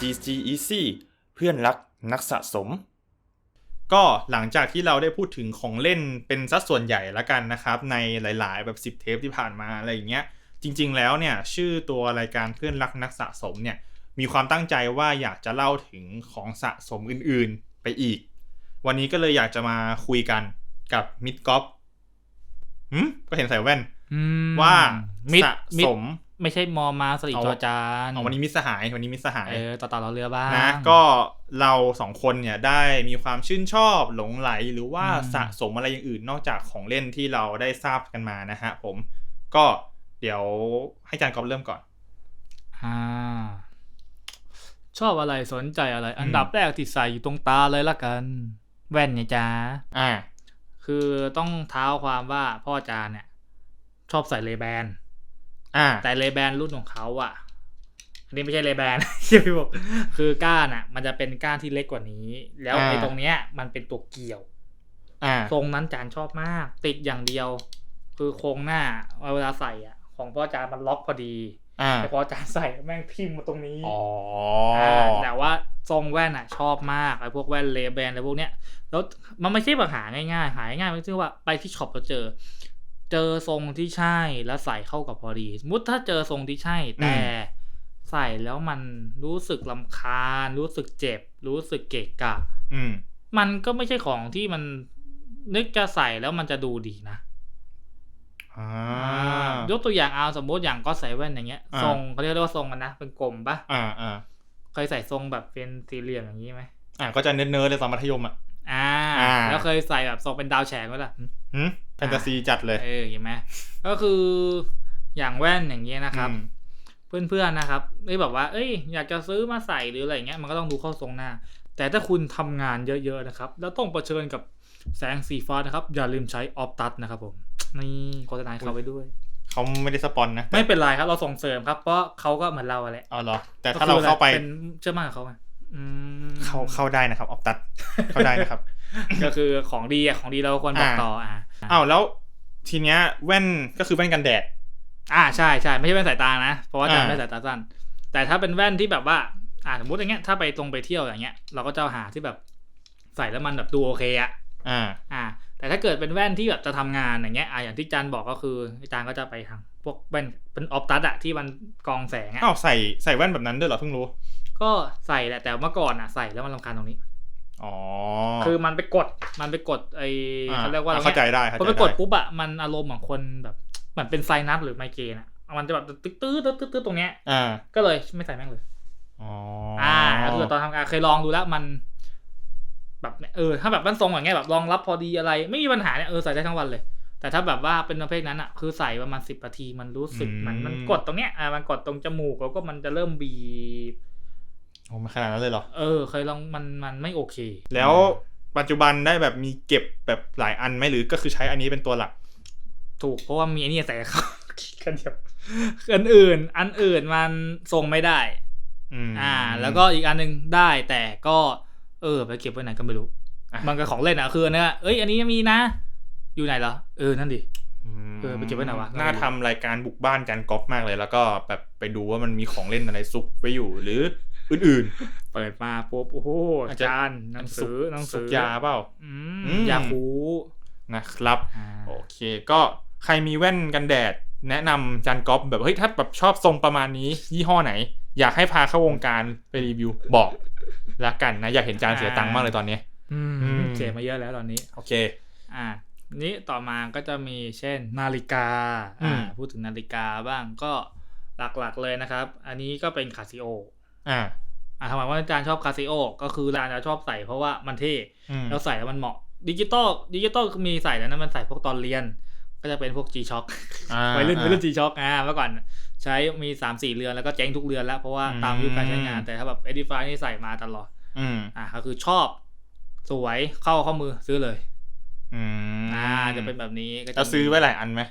GG Easy เพื่อนรักนักสะสม ก็หลังจากที่เราได้พูดถึงของเล่นเป็นสัดส่วนใหญ่แล้วกันนะครับ ในหลาย ๆ แบบ 10 เทปที่ผ่านมาอะไรอย่างเงี้ยจริง ๆ แล้วเนี่ยชื่อตัวรายการเพื่อนรักนักสะสมเนี่ยมีความตั้งใจว่าอยากจะเล่าถึงของสะสมอื่น ๆ ไปอีก วันนี้ก็เลยอยากจะมาคุยกันกับมิดกอฟหืมก็เห็นใส่แว่นอืมว่ามิดสะมิดสม ไม่ใช่มอมาสลิดเอาจอจานอ๋อวันนี้มิตรสหายวันนี้มิตรสหายเออต่อต่อเราเรือบ้างนะก็เราสองคนเนี่ยได้มีความชื่นชอบหลงไหลหรือว่าอืมสะสมอะไรอย่างอื่นนอกจากของเล่นที่เราได้ทราบกันมานะฮะผมก็เดี๋ยวให้จานกอบเริ่มก่อนอ่าชอบอะไรสนใจอะไร อันอืมดับแรกที่ใส่อยู่ตรงตาเลยละกัน แว่นเนี่ยจ้าอ่า คือต้องเท้าความว่าพ่อจานเนี่ย ชอบใส่เลแบน อ่า แต่เลแบนรุ่นของเขาอะอันนี้ไม่ใช่เลแบนเชื่อพี่บอกคือก้านอะ มันจะเป็นก้านที่เล็กกว่านี้ แล้วอ่าไอ้ตรงเนี้ย มันเป็นตัวเกี่ยว อ่า ทรงนั้นจานชอบมาก ติดอย่างเดียว คือโครงหน้าเวลาใส่อะ ของพ่อจานมันล็อกพอดีอ่าแต่พอจานใส่แม่งทิ่มมาตรงนี้อ๋ออ่าแต่ว่าทรงแว่นอะ ชอบมากไอ้พวกแว่นเลแบนอะไรพวกเนี้ย แล้วมันไม่ใช่แบบหาง่ายๆ หาง่ายๆมันคือว่าไปที่ช็อปเราเจอ เจอทรงที่ใช่แล้วใส่เข้ากับพอดีสมมติถ้าเจอทรงที่ใช่ แต่ใส่แล้วมันรู้สึกลำคาญ รู้สึกเจ็บ รู้สึกเกะกะอืมมันก็ไม่ใช่ของที่มันนึกจะใส่แล้วมันจะดูดีนะอ่ายกตัวอย่างเอาสมมติอย่างก็ใส่แว่นอย่างเงี้ยอ่าทรงเขาเรียกว่าทรงมันนะเป็นกลมปะอ่าอ่าเคยใส่ทรงแบบเป็นสี่เหลี่ยมอย่างนี้ไหมอ่าก็จะเนิร์ดๆเลยตอนมัธยมอะอ่าอ่าแล้วเคยใส่แบบทรงเป็นดาวแฉกไหมล่ะหืม แฟนตาซีจัดเลย เออเห็นไหมก็คืออย่างแว่นอย่างเงี้ยนะครับอืมเพื่อนๆนะครับได้แบบว่า เอ้ย อยากจะซื้อมาใส่หรืออะไรเงี้ยมันก็ต้องดูเข้าทรงหน้า แต่ถ้าคุณทำงานเยอะๆนะครับ แล้วต้องเผชิญกับแสงสีฟ้านะครับ อย่าลืมใช้ออฟตัดนะครับผมนี่โฆษณาให้เขาไปด้วยเขาไม่ได้สปอนนะ ไม่เป็นไรครับ เราส่งเสริมครับ เพราะเขาก็เหมือนเราอะแหละอ๋อเหรอ แต่ถ้าเราเข้าไปเป็นเชื่อมั่นกับเขาไงอืมเข้าเข้าได้นะครับออฟตัดเข้าได้นะครับ ก็คือของดีอะของดีเราควรบอกอ่าต่ออ่า อ้าวแล้วทีเนี้ยแว่นก็คือแว่นกันแดด อ่าใช่ใช่ไม่ใช่แว่นสายตานะ เพราะว่าจะอ่าไม่สายตาสั้น แต่ถ้าเป็นแว่นที่แบบว่า อ่าสมมติอย่างเงี้ยถ้าไปตรงไปเที่ยวอย่างเงี้ย เราก็จะหาที่แบบใส่แล้วมันแบบดูโอเคอะอ่าอ่า แต่ถ้าเกิดเป็นแว่นที่แบบจะทำงานอย่างเงี้ยอ่าอย่างที่จันบอกก็คือจานก็จะไปทางพวกแว่นเป็นออฟตัสอะที่มันกรองแสงอะอ้าวใส่ใส่แว่นแบบนั้นด้วยเหรอเพิ่งรู้ ก็ใส่แหละแต่เมื่อก่อนอะใส่แล้วมันรำคาญตรงนี้ อ๋อ คือมันไปกดมันไปกดไออ่าเขาเรียกว่าอะไรเข้าใจเงี้ยได้เข้าพอใจไปกดได้ปุ๊บอะมันอารมณ์ของคนแบบเหมือนเป็นไซนัสหรือไมเกรนอะมันจะแบบตึ๊ดตื้อตึ๊ดตื้อตึ๊ดตรงเนี้ยอ่าก็เลยไม่ใส่แม่งเลยอ๋ออ่าก็คือตอนทำงานเคยลองดูแล้วมัน แบบเออถ้าแบบมันทรงอย่างเงี้ยแบบรองรับพอดีอะไร ไม่มีปัญหาเนี่ยเออใส่ได้ทั้งวันเลย แต่ถ้าแบบว่าเป็นประเภทนั้นอะคือใส่ประมาณสิบนาทีมันรู้สึกมันมันกดตรงเนี้ยอ่ามันกดตรงจมูกแล้วก็มันจะเริ่มบีบ โอ้มันขนาดนั้นเลยเหรอ เออ เคยลองมันมันไม่โอเค แล้วปัจจุบันได้แบบมีเก็บแบบหลายอันไหมหรือก็คือใช้อันนี้เป็นตัวหลัก ถูกเพราะว่ามีไอ้นี่ใส่เขากันเดียวอันอื่น อันอื่นมันทรงไม่ได้อืมอ่า แล้วก็อีกอันหนึงได้แต่ก็ เออ ไปเก็บไว้ไหนก็ไม่รู้อะมันก็ของเล่นอะคือเนี่ยเอ้ยอันนี้มีนะ อยู่ไหนเหรอเออนั่นดิมเออไปเก็บไว้ไหนวะน่าทำรายการบุกบ้านกันก๊อฟมากเลย แล้วก็แบบไปดูว่ามันมีของเล่นอะไรซุกไว้อยู่ หรือ อื่นเปิดมาปุ๊บโอ้โหอาอาจจะจารย์หนังสือหนังๆสืซุกอยาเปล่าอืมอืมยาคูนะครับอ่าโอเค ก็ใครมีแว่นกันแดด แนะนำจานก๊อฟแบบเฮ้ยถ้าแบบชอบทรงประมาณนี้ ยี่ห้อไหน อยากให้พาเข้าวงการไปรีวิวบอกละกันนะ อยากเห็นจานเสียตังค์มากเลยตอนนี้อืมอืมเสียมาเยอะแล้วตอนนี้ โอเค อ่า นี้ต่อมาก็จะมีเช่นนาฬิกาอือ่ามพูดถึงนาฬิกาบ้างก็หลักๆเลยนะครับ อันนี้ก็เป็นคาซิโอ อ่าอ่าทำไมว่าอาจารย์ชอบคาซิโอก็คืออาจารย์จะชอบใส่เพราะว่ามันเท่อืมแล้วใส่แล้วมันเหมาะดิจิตอลดิจิตอลมีใส่แล้วนะมันใส่พวกตอนเรียน ก็จะเป็นพวก G Shock อ่าวัยรุ่นอ่าวัยรุ่น G Shock อ่าเมื่อก่อนใช้มีสามสี่เรือนแล้วก็เจ๊งทุกเรือนแล้วเพราะว่าอืมตามยุคการใช้งานแต่ถ้าแบบ Edify นี่ใส่มาตลอดอืมอ่าก็คือชอบสวยเข้าข้อมือซื้อเลยอืมอ่าจะเป็นแบบนี้ก็จะแล้วซื้อไว้หลายอันไหม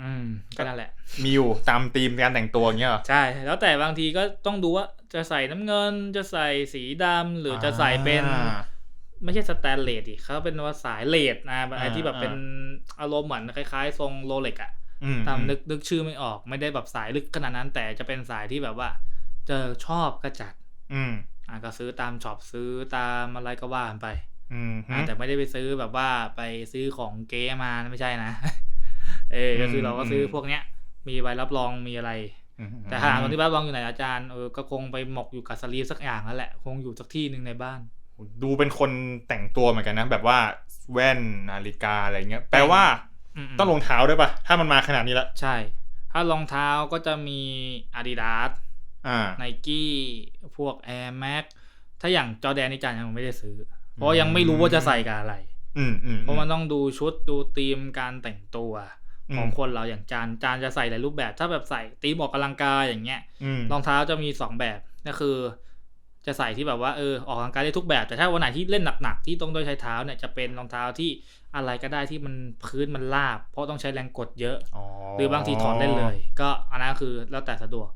อืมก็นั่นแหละ มีอยู่ตามธีมการแต่งตัวอย่างเงี้ยเหรอใช่ แล้วแต่บางทีก็ต้องดูว่า จะใส่น้ำเงิน จะใส่สีดำหรือจะใส่เป็นอ่าไม่ใช่สแตนเลสดิเขาเป็นว่าสายเลดนะไอ้อ่าที่แบบอ่าเป็นอารมณ์เหมือนคล้ายๆ ทรงโรเล็กอะอืมตามนึกนึกชื่อไม่ออก ไม่ได้แบบสายลึกขนาดนั้น แต่จะเป็นสายที่แบบว่า เจอชอบก็จัด อืมอะก็ซื้อตามช็อปซื้อตามอะไรก็ว่ากันไป อืมอะแต่ไม่ได้ไปซื้อแบบว่าไปซื้อของเก๊มาไม่ใช่นะ เออก็คือเราก็ซื้อพวกเนี้ย มีใบรับรองมีอะไรอืม แต่หาคนที่บ้านลองอยู่ไหนอาจารย์เออก็คงไปหมกอยู่กับสลีฟสักอย่างนั่นแหละ คงอยู่สักที่หนึ่งในบ้าน ดูเป็นคนแต่งตัวเหมือนกันนะ แบบว่าแว่นนาฬิกาอะไรเงี้ย แปลว่าอืมๆต้องรองเท้าด้วยปะถ้ามันมาขนาดนี้ละ ใช่ ถ้ารองเท้าก็จะมี Adidas อ่าไนกี้พวก Air Max ถ้าอย่างจอแดนนี่จานยังไม่ได้ซื้อ เพราะยังไม่รู้ว่าจะใส่กับอะไรอืมอืมเพราะมันต้องดูชุดดูธีมการแต่งตัวอืม ของคนเราอย่างจานจานจะใส่หลายรูปแบบ ถ้าแบบใส่ตีมออกกำลังกายอย่างเงี้ยอืมรองเท้าจะมีสองแบบก็คือ จะใส่ที่แบบว่าเออออกกำลังกายได้ทุกแบบ แต่ถ้าวันไหนที่เล่นหนักๆที่ต้องด้วยใช้เท้าเนี่ยจะเป็นรองเท้าที่อะไรก็ได้ที่มันพื้นมันราบ เพราะต้องใช้แรงกดเยอะอ๋อหรือบางทีถอดเล่นเลย ก็อันนั้นคือแล้วแต่สะดวก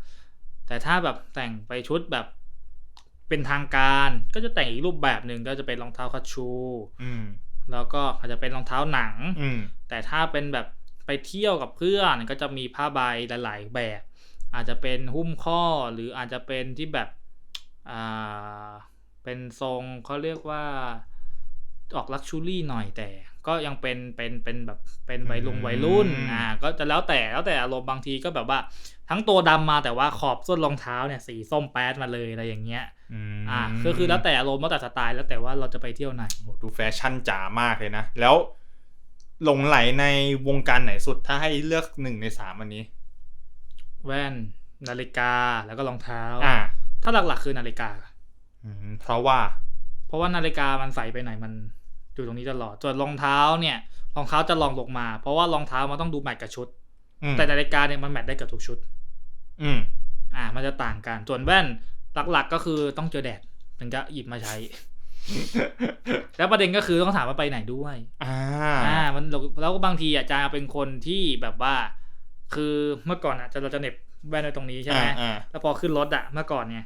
แต่ถ้าแบบแต่งไปชุดแบบเป็นทางการก็จะแต่งอีกรูปแบบหนึ่งก็จะเป็นรองเท้าคัชชูอืมแล้วก็อาจจะเป็นรองเท้าหนังอืมแต่ถ้าเป็นแบบ ไปเที่ยวกับเพื่อนก็จะมีผ้าใบหลาย ๆ แบบ อาจจะเป็นหุ้มข้อหรืออาจจะเป็นที่แบบอ่าเป็นทรงเขาเรียกว่าออกลักชูรี่หน่อยแต่ก็ยังเป็นเป็นเป็นแบบเป็นวัยรุ่นวัยรุ่นอ่าก็จะแล้วแต่แล้วแต่อารมณ์บางทีก็แบบว่า ทั้งตัวดำมาแต่ว่าขอบส้นรองเท้าเนี่ยสีส้มแป๊ดมาเลยอะไรอย่างเงี้ยอืมอ่าก็คือแล้วแต่อารมณ์แล้วแต่สไตล์แล้วแต่ว่าเราจะไปเที่ยวไหนโหดูแฟชั่นจ๋ามากเลยนะ แล้ว หลงไหลในวงการไหนสุดถ้าให้เลือกหนึ่งในสามอันนี้ แว่น นาฬิกาแล้วก็รองเท้า อ่า ถ้าหลักๆคือนาฬิกาอืมเพราะว่า เพราะว่านาฬิกามันใส่ไปไหนมันอยู่ตรงนี้ตลอดส่วนรองเท้าเนี่ยรองเท้าจะลองลงมา เพราะว่ารองเท้ามันต้องดูแมทกับชุด อืมแต่นาฬิกาเนี่ยมันแมทได้กับทุกชุด อืม อ่า มันจะต่างกัน ส่วนแว่นหลักๆก็คือต้องเจอแดดถึงจะหยิบมาใช้ แล้วประเด็นก็คือต้องถามว่าไปไหนด้วยอ่าอ่ามันแล้วก็บางทีอะจาเป็นคนที่แบบว่า คือเมื่อก่อนอะจะเราจะเหน็บแว่นไว้ตรงนี้ใช่ไหมอ่าอ่าแล้วพอขึ้นรถอะเมื่อก่อนเนี่ย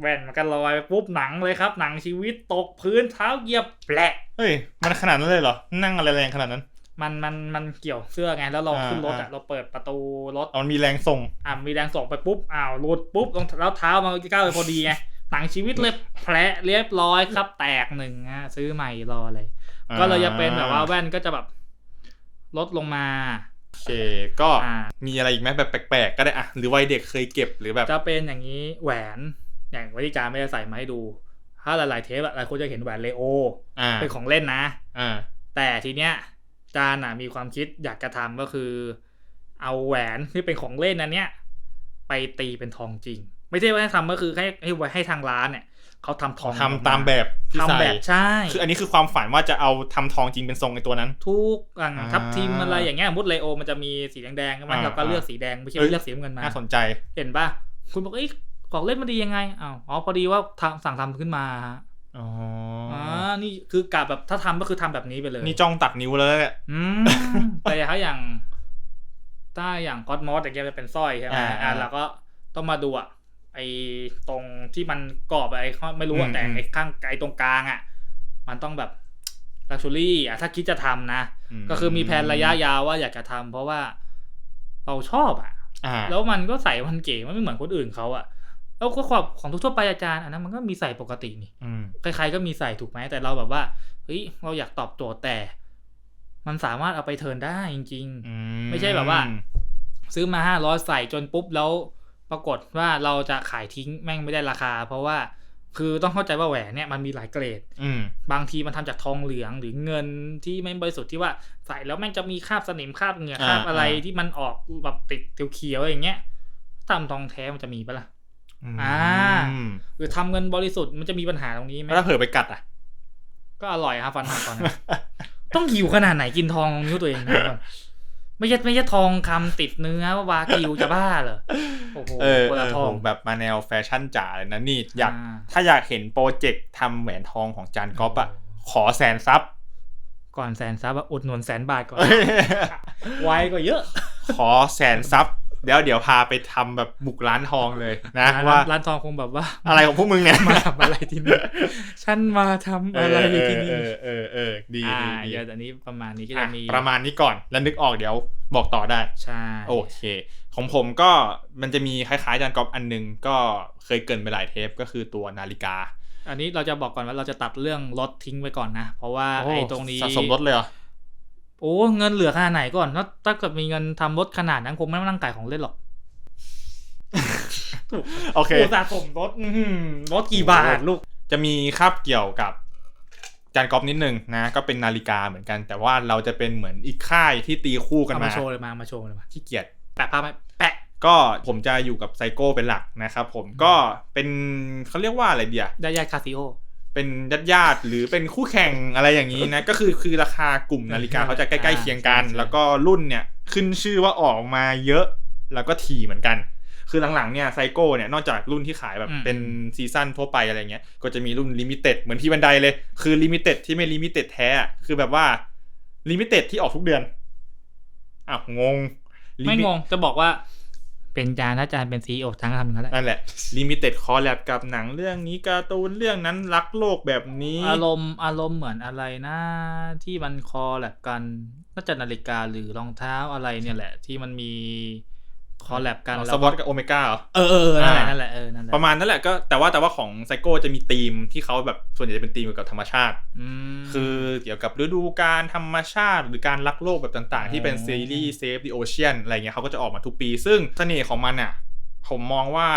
แว่นมันก็ลอยไปปุ๊บหนังเลยครับ หนังชีวิตตกพื้นเท้าเหยียบแปะเฮ้ยมันขนาดนั้นเลยเหรอ นั่งอะไรแรงขนาดนั้น มันมันมันเกี่ยวเสื้อไงแล้วเราอ่าขึ้นรถอะอ่าเราเปิดประตูรถเอามันมีแรงส่งอ่ามีแรงส่งไปปุ๊บอ้าวหลุดปุ๊บรองแล้วเท้ามันก็ก้าวไปพอดีไง หนังชีวิตเลยแผลเรียบร้อยครับ แตกหนึ่งอะซื้อใหม่รอเลย ก็เลยจะเป็นแบบว่าแว่นก็จะแบบลดลงมาโอเคก็อ่ามีอะไรอีกไหมแบบแปลกๆก็ได้อะหรือวัยเด็กเคยเก็บหรือแบบจะเป็นอย่างนี้แหวนอย่างวิธีการไม่ได้ใส่มาให้ดู ถ้าหลายๆเทปอะหลายคนจะเห็นแหวนเลโออ่าเป็นของเล่นนะอ่าแต่ทีเนี้ยจานอะมีความคิดอยากจะทำก็คือ เอาแหวนที่เป็นของเล่นนั้นเนี้ยไปตีเป็นทองจริง ไม่ใช่ว่าให้ทำก็คือให้ให้ไว้ให้ทางร้านเนี่ยเขาทำทองทำตามแบบที่ทำใส่แบบใช่คืออันนี้คือความฝันว่าจะเอาทำทองจริงเป็นทรงในตัวนั้น ทุกอย่างอ่าทับทิมอะไรอย่างเงี้ยมุดเลโอมันจะมีสีแดงๆใช่ไหมอ่าเราก็เลือกสีแดงไม่ใช่เอ้ยว่าเลือกสีน้ำเงินมาน่าสนใจเห็นป่ะคุณบอกเอ้ยของเล่นมันดียังไงอ้าวอ๋อพอดีว่าทำสั่งทำขึ้นมาฮะอ๋ออ่านี่คือกะแบบถ้าทำก็คือทำแบบนี้ไปเลย นี่จ้องตัดนิ้วแล้วเนี่ยอืมแต่ถ้าอย่างถ้าอย่างก็อดมอสอย่างเงี้ยจะเป็นสร้อยใช่ไหมอ่าอ่าเราก็ต้องมาดูอะ ไอ้ตรงที่มันกรอบอะไอ้ข้อไม่รู้อือะมแต่อืมไอ้ข้างไอ้ตรงกลางอะ มันต้องแบบลักชัวรี่อะถ้าคิดจะทำนะ ก็คือมีแผนระยะยาวว่าอยากจะทำเพราะว่าเราชอบอะอ่าแล้วมันก็ใส่มันเก๋มันไม่เหมือนคนอื่นเขาอะแล้วก็ความของทั่วๆไปอาจารย์อันนั้นมันก็มีใส่ปกตินี่อืมใครๆก็มีใส่ถูกไหมแต่เราแบบว่าเฮ้ยเราอยากตอบโจทย์แต่ มันสามารถเอาไปเทิร์นได้จริงอืไม่ใช่แบบว่าๆซื้อมาห้าร้อยใส่จนปุ๊บแล้ว ปรากฏว่าเราจะขายทิ้งแม่งไม่ได้ราคา เพราะว่าคือต้องเข้าใจว่าแหวนเนี่ยมันมีหลายเกรด อืมบางทีมันทำจากทองเหลืองหรือเงินที่ไม่บริสุทธิ์ที่ว่าใส่แล้วแม่งจะมีคราบสนิมคราบเหงื่อคราบอ่าอะไรอ่าที่มันออกแบบติดเขียวๆอย่างเงี้ยทำทองแท้มันจะมีปะล่ะอ่าอืมหรือทำเงินบริสุทธิ์มันจะมีปัญหาตรงนี้ไหมแล้วถ้าเผลอไปกัดอะ ก็อร่อยครับฟันหักก่อนนะต้องหิวขนาดไหนกินทองนิ้วตัวเองนะก่อน ไม่ใช่ไม่ใช่ทองคำติดเนื้อว่าวากิวจะบ้าเหรอโอ้โหเออคนเอละอทองผมแบบมาแนวแฟชั่นจ๋าเลยนะนี่อยากอ่าถ้าอยากเห็นโปรเจกต์ทำแหวนทองของจานก๊อฟอะขอแสนซับก่อนแสนซับอะอุดหนุนแสนบาทก่อนไวกว่าเยอะ ขอแสนซับ เดี๋ยวเดี๋ยวพาไปทำแบบบุกร้านทองเลยนะร้านว่าร้านทองคงแบบว่า อะไรของพวกมึงเนี่ยมาทำอะไรที่นี่ฉันมาทำอะไรอยู่ที่นี่เออเออเออดีอ่าดีดีเดี๋ยวอันนี้ประมาณนี้ก็อะจะมีประมาณนี้ก่อนแล้วนึกออกเดี๋ยวบอกต่อได้ใช่โอเค ของผมก็มันจะมีคล้ายๆจานกอล์ฟอันหนึงก็เคยเกรินไปหลายเทปก็คือตัวนาฬิกา อันนี้เราจะบอกก่อนว่าเราจะตัดเรื่องรถทิ้งไว้ก่อนนะ เพราะว่าไอ้ตรงนี้สะสมรถเลยเหรอ โอ้เงินเหลือขนาดไหนก่อนถ้าถ้าเกิดมีเงินทำรถขนาดนั้นคงไม่มานั่งขายของเล่นหรอกโอเคโอ้สะสมรถอื้อหือรถกี่บาทลูก จะมีคาบเกี่ยวกับจานกอล์ฟนิดนึงนะ ก็เป็นนาฬิกาเหมือนกัน แต่ว่าเราจะเป็นเหมือนอีกค่ายที่ตีคู่กันเอามามาโชว์เลยมามาโชว์เลยมาขี้เกียจแปะภาพไหมแปะก็ผมจะอยู่กับไซโก้เป็นหลักนะครับผมก็เป็นเขาเรียกว่าอะไรเดียได้ยาคาซิโอ เป็นญาติญาติๆหรือเป็นคู่แข่งอะไรอย่างนี้นะ ก็คือคือราคากลุ่มนาฬิกาเขาจะใกล้ๆเคียงกันใช่ใช่แล้วก็รุ่นเนี่ยขึ้นชื่อว่าออกมาเยอะแล้วก็ถี่เหมือนกัน คือหลังๆเนี่ยไซโก้เนี่ยนอกจากรุ่นที่ขายแบบเป็นซีซั่นทั่วไปอะไรเงี้ย ก็จะมีรุ่นลิมิเต็ดเหมือนที่บันไดเลย คือลิมิเต็ดที่ไม่ลิมิเต็ดแท้อะคือแบบว่าลิมิเต็ดที่ออกทุกเดือนอ้าวงงไม่ Limit- งงจะบอกว่า เป็นจานถ้าจานเป็นซีโอทั้งทำอย่างนั้นแหละนั่นแหละลิมิเต็ดคอลแลบกับหนังเรื่องนี้การ์ตูนเรื่องนั้นรักโลกแบบนี้ อารมณ์อารมณ์เหมือนอะไรนะที่มันคอแลบกันน่าจะนาฬิกาหรือรองเท้าอะไรเนี่ยแหละ ที่มันมี คอแลบกันสแล้ววอตกับโอเมก้าเหรอเออเออเออนั่นแหละอ่านั่นแหละเออนั่นแหละประมาณนั้นแหละก็แต่ว่าแต่ว่าของไซโก้จะมีธีมที่เขาแบบส่วนใหญ่จะเป็นธีมเกี่ยวกับธรรมชาติอืมคือเกี่ยวกับฤดูการธรรมชาติ หรือการรักโลกแบบต่างๆ ที่เป็นอ๋อซีรีส์ Save the Ocean อะไรเงี้ยเขาก็จะออกมาทุกปี ซึ่งเสน่ห์ของมันอะผมมองว่า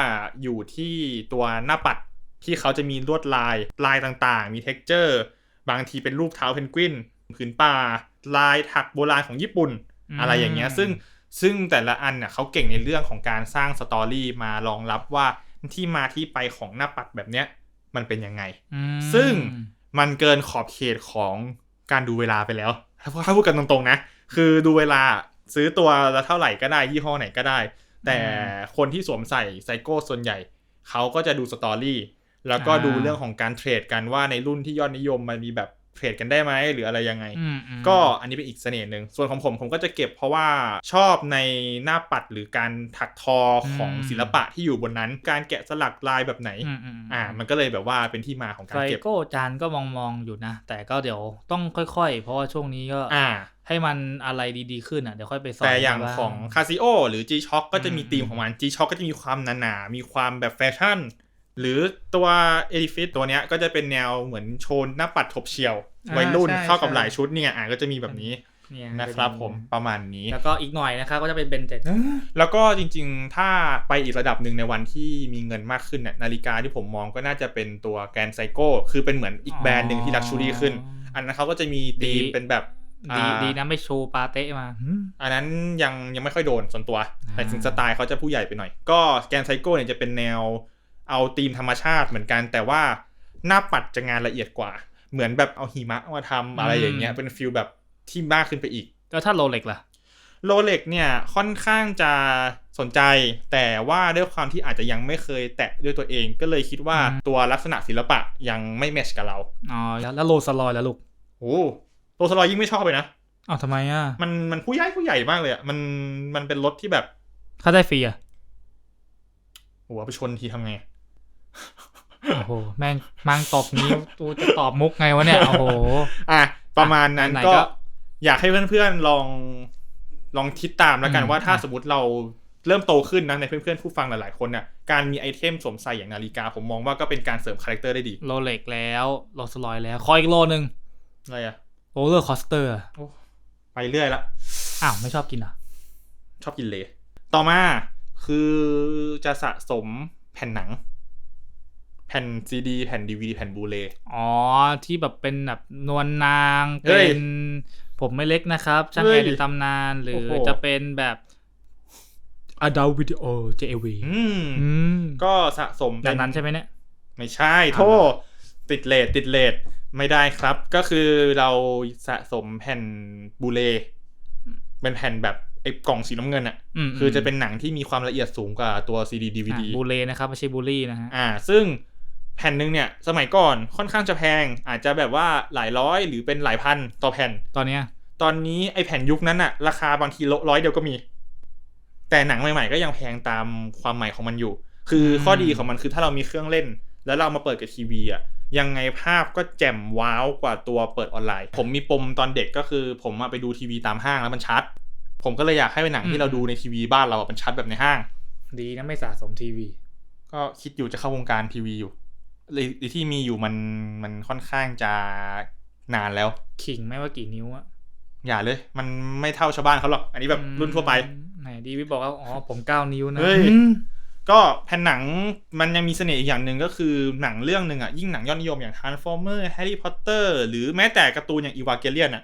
อยู่ที่ตัวหน้าปัดที่เขาจะมีลวดลายลายต่างๆ มี texture บางทีเป็นรูปเท้าเพนกวินผืนป่าลายถักโบราณของญี่ปุ่น อะไรอย่างเงี้ยซึ่ง ซึ่งแต่ละอันเนี่ยเขาเก่งในเรื่องของการสร้างสตอรี่มารองรับว่าที่มาที่ไปของหน้าปัดแบบเนี้ยมันเป็นยังไงอืมซึ่งมันเกินขอบเขตของการดูเวลาไปแล้วถ้าถ้าพูดกันตรงๆนะ คือดูเวลาซื้อตัวละเท่าไหร่ก็ได้ยี่ห้อไหนก็ได้ แต่คนที่สวมใส่ไซโก้ส่วนใหญ่ เขาก็จะดูสตอรี่แล้วก็ดูเรื่องของการเทรดกันว่าในรุ่นที่ยอดนิยมมันมีแบบ เทรดกันได้ไหมหรืออะไรยังไงอืมอืมก็อันนี้เป็นอีกเสน่ห์หนึ่งส่วนของผมผมก็จะเก็บเพราะว่าชอบในหน้าปัดหรือการถักทอของอืมศิลปะที่อยู่บนนั้น การแกะสลักลายแบบไหนอืมอืมอ่า มันก็เลยแบบว่าเป็นที่มาของกาไซรเก็บโก้จานก็มองมองๆอยู่นะ แต่ก็เดี๋ยวต้องค่อยๆ เพราะว่าช่วงนี้ก็อ่าให้มันอะไรดีๆขึ้นอะเดี๋ยวค่อยไปสอนแต่อย่างบ้ของคาซิโอหรือ G Shock ก็จะมีอืมธีมของมัน G Shock ก็จะมีความหนาๆมีความแบบแฟชั่น หรือตัว e d i f i c ตัวเนี้ยก็จะเป็นแนวเหมือนโชนหน้าปัดถบเฉียวอ่าวัยรุ่นใช่เข้ากับใช่หลายชุดเนี่ยอ่าก็จะมีแบบนี้เนี่ยนะครับผมประมาณนี้ แล้วก็อีกหน่อยนะครับก็จะเป็นเบนเจ็ดแล้วก็จริงๆ ถ้าไปอีกระดับหนึ่งในวันที่มีเงินมากขึ้นเนี่ยนาฬิกาที่ผมมองก็น่าจะเป็นตัวแกรนไซโก้คือเป็นเหมือนอีกแบรนด์หนึ่งที่ลักชูรี่ขึ้น อันนั้นเขาก็จะมีธีมดีเป็นแบบดีอ่าดีนะไม่โชว์ปาเต้มาหืมอันนั้นยังยังไม่ค่อยโดนส่วนตัวอ่าแต่ถึงสไตล์เขาจะผู้ใหญ่ไปหน่อย ก็แกรนไซโก้เนี่ยจะเป็นแนว เอาธีมธรรมชาติเหมือนกัน แต่ว่าหน้าปัดจะงานละเอียดกว่า เหมือนแบบเอาหิมะมาทำอะไรอย่างเงี้ยเป็นฟิลแบบที่มากขึ้นไปอีกแล้วถ้าโรเล็กล่ะโรเล็กเนี่ยค่อนข้างจะสนใจ แต่ว่าด้วยความที่อาจจะยังไม่เคยแตะด้วยตัวเอง ก็เลยคิดว่าอืมตัวลักษณะศิลปะยังไม่แมทชกับเราอ๋อแล้วแล้วโรสลอยแล้วลูกโอ้โรสลอยยิ่งไม่ชอบเลยนะอ้าวทำไมอะมันมันผู้ใหญ่ผู้ใหญ่มากเลยอะมันมันเป็นรถที่แบบถ้าได้ฟรีอะโอ้โหเอาไปชนทีทำไง โอ้โห แม่งมังตอบนี้ตูจะตอบมุกไงวะเนี่ย โอ้โห อะ ประมาณนั้นไหนก็ก็ อยากให้เพื่อนๆลอง ลองคิดตามแล้วกันอืมว่าถ้าอะสมมติเราเริ่มโตขึ้นนะในเพื่อนๆผู้ฟังหลายๆคนเนี่ยการมีไอเทมสวมใส่อย่างนาฬิกา ผมมองว่าก็เป็นการเสริมคาแรคเตอร์ได้ดี โรเล็กแล้วโรสลอยแล้วขออีกโลนึงอะไรอะโรเลอร์คอสเตอร์ไปเรื่อยละอ้าว ไม่ชอบกินเหรอะ ชอบกินเลย ต่อมาคือจะสะสมแผ่นหนัง แผ่นซีดีแผ่นดีวีแผ่นบูเลอ๋อ ที่แบบเป็นแบบนวลนางเฮ้เป็ยนผมไม่เล็กนะครับ ช่างเฮ้แอยร์ในตำนาน หรือโอ้โหจะเป็นแบบ Adult Video JAV อืมอืมก็สะสมแบเป็บนั้นใช่ไหมเนี่ย ไม่ใช่โทษติดเลทติดเลทไม่ได้ครับ ก็คือเราสะสมแผ่นบูเลเป็นแผ่นแบบไอ้กล่องสีน้ำเงินอะอืมคือจะเป็นหนังที่มีความละเอียดสูงกว่าตัวซีดีดีวีดีบูเลนะครับ ไม่ใช่บูลลี่นะฮะ อ่า ซึ่ง แผ่นหนึ่งเนี่ยสมัยก่อนค่อนข้างจะแพง อาจจะแบบว่าหลายร้อยหรือเป็นหลายพันต่อแผ่น ตอนเนี้ยตอนนี้ไอแผ่นยุคนั้นอะราคาบางทีร้อยเดียวก็มี แต่หนังใหม่ๆก็ยังแพงตามความใหม่ของมันอยู่ คืออมข้อดีของมันคือถ้าเรามีเครื่องเล่น แล้วเรามาเปิดกับทีวีอะยังไงภาพก็แจ่มว้าวกว่าตัวเปิดออนไลน์ ผมมีปมตอนเด็กก็คือ ผมอะไปดูทีวีตามห้างแล้วมันชัด ผมก็เลยอยากให้เป็นหนังที่เราดูในทีวีบ้านเราอะมันชัดแบบในห้าง ดีนะไม่สะสมทีวี ก็คิดอยู่จะเข้าวงการทีวีอยู่ เลยที่มีอยู่มันมันค่อนข้างจะนานแล้ว ขิงไม่ว่ากี่นิ้วอะอย่าเลย มันไม่เท่าชาวบ้านเขาหรอก อันนี้แบบรุ่นทั่วไป ไหนดีวิบอกว่าอ๋อผมเก้านิ้วนะเฮ้ยอืมก็แผ่นหนังมันยังมีเสน่ห์อีกอย่างหนึ่งก็คือหนังเรื่องหนึ่งอะยิ่งหนังยอดนิยมอย่าง Transformer Harry Potter หรือแม้แต่การ์ตูนอย่าง Evangelion อะ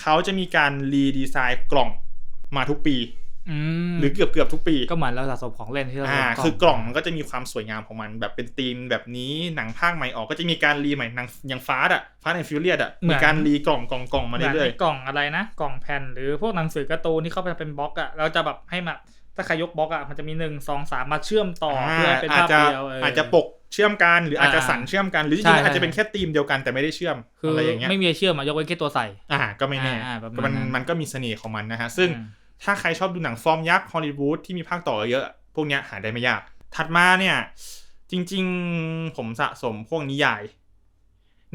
เขาจะมีการรีดีไซน์กล่องมาทุกปีอืม หรือเกือบเกือบๆทุกปี ก็เหมือนเราสะสมของเล่นที่เราอ่าสะสมคือกล่องมันก็จะมีความสวยงามของมันแบบเป็นธีมแบบนี้หนังภาคใหม่ออกก็จะมีการรีใหม่หนังอย่างฟาสอะฟาสแอนฟิวเลียอะมีการรีกล่องกล่องกล่องมาเหมือนเรื่อยไอ้กล่องอะไรนะ กล่องแผ่นหรือพวกหนังสือการ์ตูนที่เข้าไปเป็นบล็อกอะเราจะแบบให้มาถ้าใครยกบล็อกอะมันจะมีหนึ่งสองสามมาเชื่อมต่ออๆเพื่อให้เป็นอาจภาพจะเดียวเอาจจะปกเชื่อมกันหรืออาจจะอ่าสั่นเชื่อมกันหรือจใช่ริงๆอาจใช่จะเป็นแค่ธีมเดียวกันแต่ไม่ได้เชื่อมคืออะไรอย่างเงี้ยไม่มีเชื่อมอะยกเว้นแค่ตัวใส่อ่าก็ไม่แน่อ่าประมาณก็มันนั้นมันก็มีเสน่ห์ของมันนะฮะซึ่งอืม ถ้าใครชอบดูหนังฟอร์มยักษ์ฮอลลีวูดที่มีภาคต่อเยอะ พวกเนี้ยหาได้ไม่ยาก ถัดมาเนี่ย จริงๆผมสะสมพวกนิยาย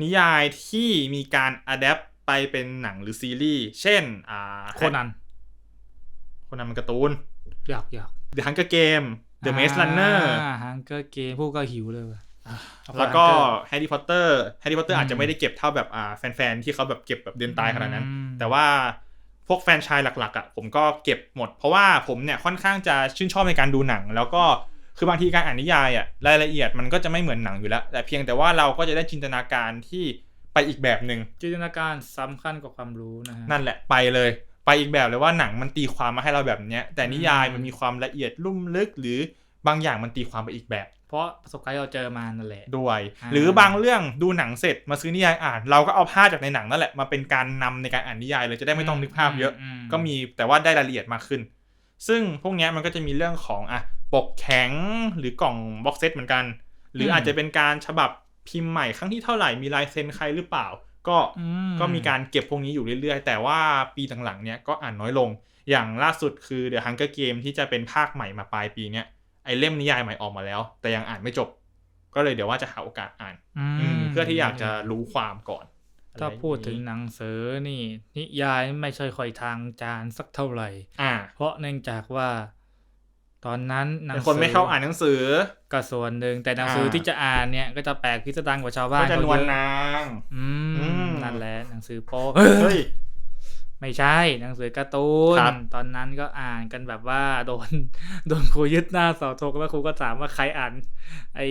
นิยายที่มีการอัดแอปไปเป็นหนังหรือซีรีส์ เช่นอ่าโคนันโคนันมันการ์ตูนอยากอยาก The Hunger Game The Maze Runner ฮังเกอร์เกมพวกก็หิวเลยว่ะแล้วก็ Harry Potter Harry Potter อืมอาจจะไม่ได้เก็บเท่าแบบอ่าแฟนๆ ที่เขาแบบเก็บแบบเดือนตายขนาดนั้นอืมแต่ว่า พวกแฟรนไชายหลักๆอะผมก็เก็บหมด เพราะว่าผมเนี่ยค่อนข้างจะชื่นชอบในการดูหนัง แล้วก็คือบางทีการอ่านนิยายอะรายละเอียดมันก็จะไม่เหมือนหนังอยู่แล้ว แต่เพียงแต่ว่าเราก็จะได้จินตนาการที่ไปอีกแบบหนึ่งจินตนาการสำคัญกว่าความรู้นะฮะนั่นแหละไปเลย ไปอีกแบบเลยว่าหนังมันตีความมาให้เราแบบเนี้ยแต่นิยายอืมมันมีความละเอียดลุ่มลึกหรือ บางอย่างมันตีความไปอีกแบบ เพราะประสบการณ์ที่เราเจอมานั่นแหละ ด้วย อ่า หรือบางเรื่องดูหนังเสร็จมาซื้อนิยายอ่าน เราก็เอาภาพจากในหนังนั่นแหละมาเป็นการนำในการอ่านนิยายเลยจะได้ไม่ต้องนึกภาพเยอะมก็มีแต่ว่าได้รายละเอียดมากขึ้น ซึ่งพวกเนี้ยมันก็จะมีเรื่องของอะปกแข็งหรือกล่องบ็อกเซตเหมือนกัน หรืออาจจะเป็นการฉบับพิมพ์ใหม่ครั้งที่เท่าไหร่มีลายเซ็นใครหรือเปล่า ก็อืก็มีการเก็บพวกนี้อยู่เรื่อยๆ แต่ว่าปีหลังๆเนี้ยก็อ่านน้อยลง อย่างล่าสุดคือ The Hunger Game ที่จะเป็นภาคใหม่มาปลายปีเนี้ย ไอเล่มนิยายใหม่ออกมาแล้ว แต่ยังอ่านไม่จบ ก็เลยเดี๋ยวว่าจะหาโอกาสอ่าน อืมอืมเพื่อที่อยากจะรู้ความก่อนถ้าอะไรอย่พูดถึงนี้หนังสือนี่ นิยายไม่ใช่ค่อยทางจานสักเท่าไหร่ อ่า เพราะเนื่องจากว่า ตอนนั้นหนังเป็นสืคนไม่เข้าอ่านหนังสือก็ส่วนหนึ่งแต่หนังสืออ่าที่จะอ่านเนี่ย ก็จะแปลกพิสดารกว่าชาวบ้าก็นจะเขานวลเยอะนาง อือืมมนั่นแหละหนังสือโป๊เฮ้ย ไม่ใช่หนังสือการ์ตูนครับตอนนั้นก็อ่านกันแบบว่าโดนโดนครูยึดหน้าเสาธงแล้วครูก็ถามว่าใครอ่าน ไอ้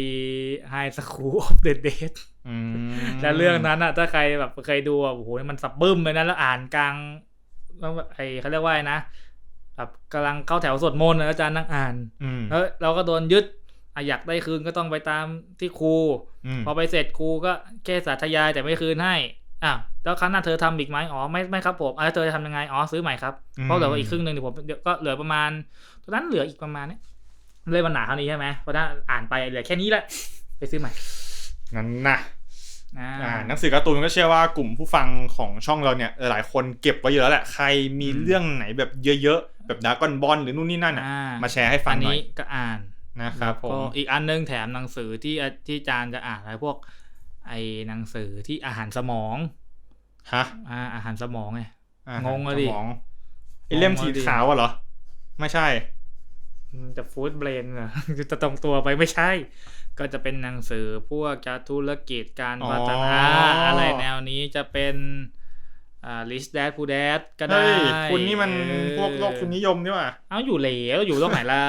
ไฮสคูลออฟเดอะเดทอืมและเรื่องนั้นอะถ้าใครแบบเคยดูอะโอ้โหมันสับบึ้มเลยนะแล้วอ่านกลางแล้วแบบไอ้เขาเรียกว่าไงนะแบบกำลังเข้าแถวสวดมนต์นะอาจารย์นั่งอ่านอืมแล้วเราก็โดนยึดอะอยากได้คืนก็ต้องไปตามที่ครูอืมพอไปเสร็จครูก็แค่สาธยายแต่ไม่คืนให้ อะแล้วครั้งหน้าเธอทำอีกไหมอ๋อไม่ไม่ครับผมอะแล้วเธอจะทำยังไงอ๋อซื้อใหม่ครับเพราะเหลืออีกครึ่งหนึ่งเดี๋ยวผมเดี๋ยวก็เหลือประมาณตอนนั้นเหลืออีกประมาณเนี้ยเลยมันหนาเท่านี้ใช่ไหมเพราะถ้าอ่านไปเหลือแค่นี้แหละไปซื้อใหม่งั้นนะอ่าอ่าหนังสือการ์ตูนก็เชื่อว่ากลุ่มผู้ฟังของช่องเราเนี่ยหลายคนเก็บไว้เยอะแล้วแหละใครมีเรื่องไหนแบบเยอะๆแบบดากอนบอลหรือนู่นนี่นั่นอะอ่มาแชร์ให้ฟัอังนหน่อนี้ยก็อ่านนะครับผก็มอีกอันนึงแถมหนังสือที่ที่อาจารย์จะอ่านอะไรพวก ไอ้หนังสือที่อาหารสมองฮะอ่าอาหารสมองไงอ่งงอะดิสมองไอเล่มสีขาวอะเหรอ ไม่ใช่จะฟู้ดเบรนเหรอจะตรงตัวไปไม่ใช่ ก็จะเป็นหนังสือพวกการธุรกิจการอ๋อพัฒนาอะไรแนวนี้จะเป็นอ่าลิสแดดพูแดดก็ได้เฮ้ยคุณนี่มันเออพวกโลกคุณนิยมนี่หว่าเอาอยู่เหลวอยู่ตรงไหนล่ะ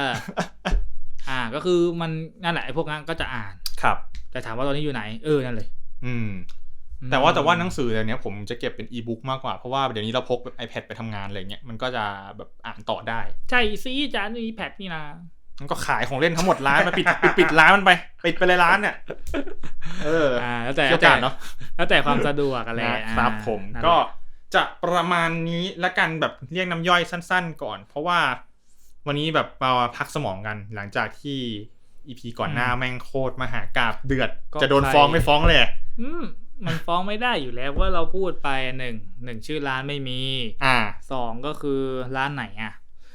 อ่า ก็คือมันนั่นแหละไอ้พวกนั้นก็จะอ่านครับ แต่ถามว่าตอนนี้อยู่ไหนเออนั่นเลย อืม แต่ว่าแต่ว่าหนังสือเดี๋ยวนี้ผมจะเก็บเป็นอีบุ๊กมากกว่า เพราะว่าเดี๋ยวนี้เราพกแบบ iPad ไปทำงานอะไรเงี้ยมันก็จะแบบอ่านต่อได้ใช่สิจานมีแพดนี่นะมันก็ขายของเล่นทั้งหมดร้านมาปิดปิดปิดร้านมันไปปิดไปเลยร้านเนี่ย เอออ่า แล้วแต่เกี่ยวกันเนาะ แล้วแต่ความสะดวกอะไรนะครับอ่าผมนั่นแหละก็จะประมาณนี้ละกันแบบเรียกน้ำย่อยสั้น ๆ ก่อน เพราะว่า วันนี้แบบมาพักสมองกันหลังจากที่อีพีก่อนหน้าแม่งโคตรมหากาบเดือด จะโดนฟ้องไม่ฟ้องเลยอืมมันฟ้องไม่ได้อยู่แล้วว่าเราพูดไปหนึ่งหนึ่งชื่อร้านไม่มี อ่าสองก็คือร้านไหนอะ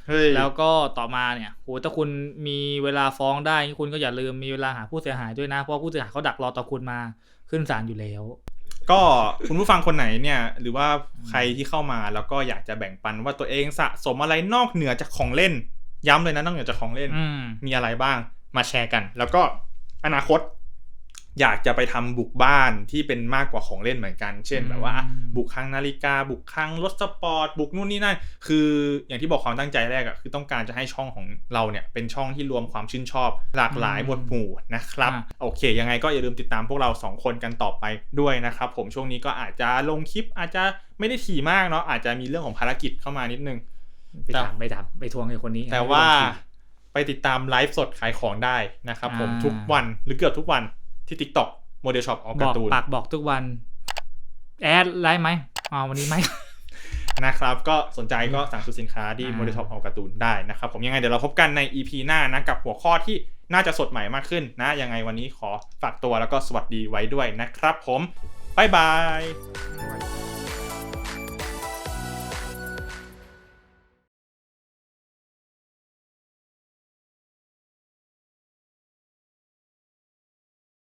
เเฮ้ยแล้วก็ต่อมาเนี่ยโหถ้าคุณมีเวลาฟ้องได้คุณก็อย่าลืมมีเวลาหาผู้เสียหายด้วยนะ เพราะผู้เสียหายเขาดักรอต่อคุณมาขึ้นศาลอยู่แล้ว ก็คุณผู้ฟังคนไหนเนี่ย หรือว่าใครที่เข้ามาแล้วก็อยากจะแบ่งปันว่าตัวเองสะสมอะไรนอกเหนือจากของเล่น ย้ำเลยนะนอกเหนือจากของเล่นอืมมีอะไรบ้างมาแชร์กัน แล้วก็อนาคต อยากจะไปทำบุกบ้านที่เป็นมากกว่าของเล่นเหมือนกัน เช่นอืมแบบว่า บุกครั้งนาฬิกา บุกครั้งรถสปอร์ตบุกนู่นนี่นั่นคืออย่างที่บอกความตั้งใจแรกอะคือต้องการจะให้ช่องของเราเนี่ยเป็นช่องที่รวมความชื่นชอบ หลากหลายหมวดหมู่นะครับ โอเค ยังไงก็อย่าลืมติดตามพวกเราสองคนกันต่อไปด้วยนะครับ ผมช่วงนี้ก็อาจจะลงคลิปอาจจะไม่ได้ถี่มากเนาะอาจจะมีเรื่องของภารกิจเข้ามานิดนึง ไปถามไปถามไปทวงไอ้คนนี้ แต่ว่าไปติดตามไลฟ์สดขายของได้นะครับผมอ่าทุกวันหรือเกือบทุกวันที่ TikTok โมเดลช็อปออกบกาอกร์ตูนปากบอกทุกวัน แอดไลฟ์ไหมอ๋อวันนี้ไหมนะครับ ก็สนใจก็สั่งซื้อสินค้าที่อ่าโมเดลช็อปออกการ์ตูนได้นะครับ ผมยังไงเดี๋ยวเราพบกันใน EP หน้านะกับหัวข้อที่น่าจะสดใหม่มากขึ้นนะ ยังไงวันนี้ขอฝากตัวแล้วก็สวัสดีไว้ด้วยนะครับผม บ๊ายบาย